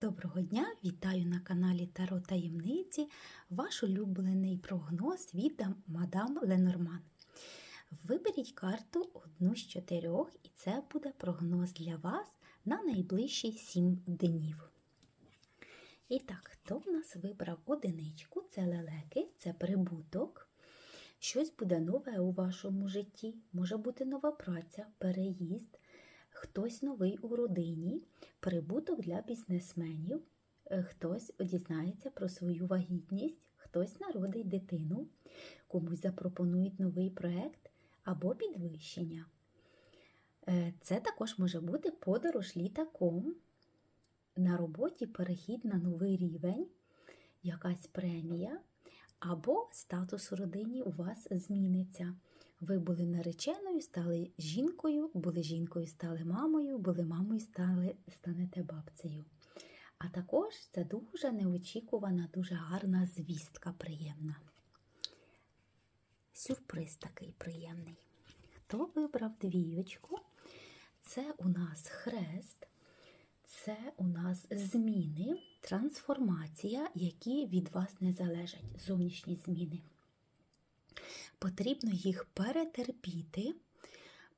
Доброго дня! Вітаю на каналі Таро Таємниці, ваш улюблений прогноз від мадам Ленорман. Виберіть карту одну з чотирьох, і це буде прогноз для вас на найближчі сім днів. І так, хто в нас вибрав одиничку? Це лелеки, це прибуток. Щось буде нове у вашому житті, може бути нова праця, переїзд хтось новий у родині, прибуток для бізнесменів, е, хтось дізнається про свою вагітність, хтось народить дитину, комусь запропонують новий проект або підвищення. Е, це також може бути подорож літаком. На роботі перехід на новий рівень, якась премія, або статус родині у вас зміниться. Ви були нареченою, стали жінкою, були жінкою, стали мамою, були мамою, стали, станете бабцею. А також це дуже неочікувана, дуже гарна звістка приємна. Сюрприз такий приємний. Хто вибрав двійочку? Це у нас хрест, це у нас зміни, трансформація, які від вас не залежать, зовнішні зміни. Потрібно їх перетерпіти,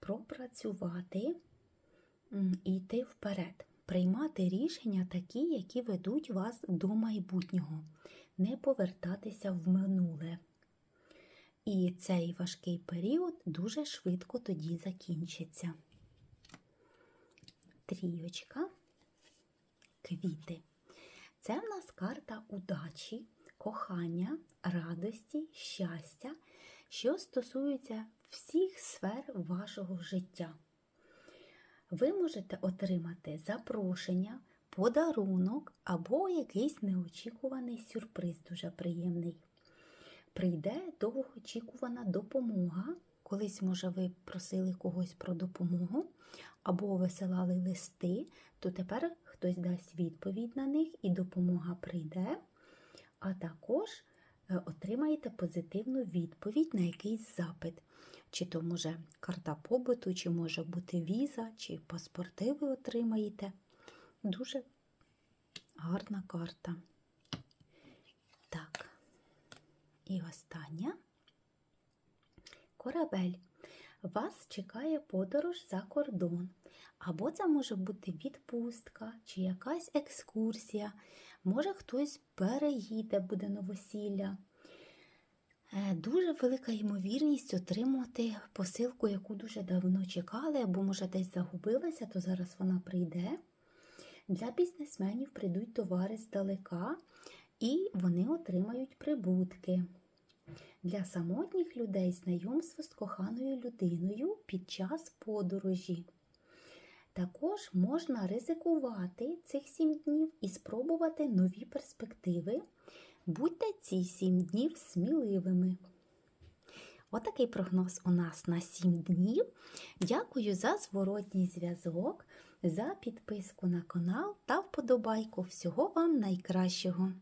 пропрацювати і йти вперед, приймати рішення такі, які ведуть вас до майбутнього, не повертатися в минуле. І цей важкий період дуже швидко тоді закінчиться. Трійочка, квіти. Це в нас карта удачі, кохання, радості, щастя, що стосується всіх сфер вашого життя. Ви можете отримати запрошення, подарунок або якийсь неочікуваний сюрприз, дуже приємний. Прийде довгоочікувана допомога. Колись, може, ви просили когось про допомогу, або висилали листи, то тепер хтось дасть відповідь на них і допомога прийде, а також отримаєте позитивну відповідь на якийсь запит. Чи то може карта побуту, чи може бути віза, чи паспорти ви отримаєте. Дуже гарна карта. Так, і остання корабель. Вас чекає подорож за кордон. Або це може бути відпустка чи якась екскурсія. Може хтось переїде, буде новосілля. Е, дуже велика ймовірність отримати посилку, яку дуже давно чекали, або, може, десь загубилася, то зараз вона прийде. Для бізнесменів прийдуть товари здалека, і вони отримають прибутки. Для самотніх людей знайомство з коханою людиною під час подорожі. Також можна ризикувати цих сім днів і спробувати нові перспективи. Будьте ці сім днів сміливими. Отакий прогноз у нас на 7 днів. Дякую за зворотній зв'язок, за підписку на канал та вподобайку. Всього вам найкращого!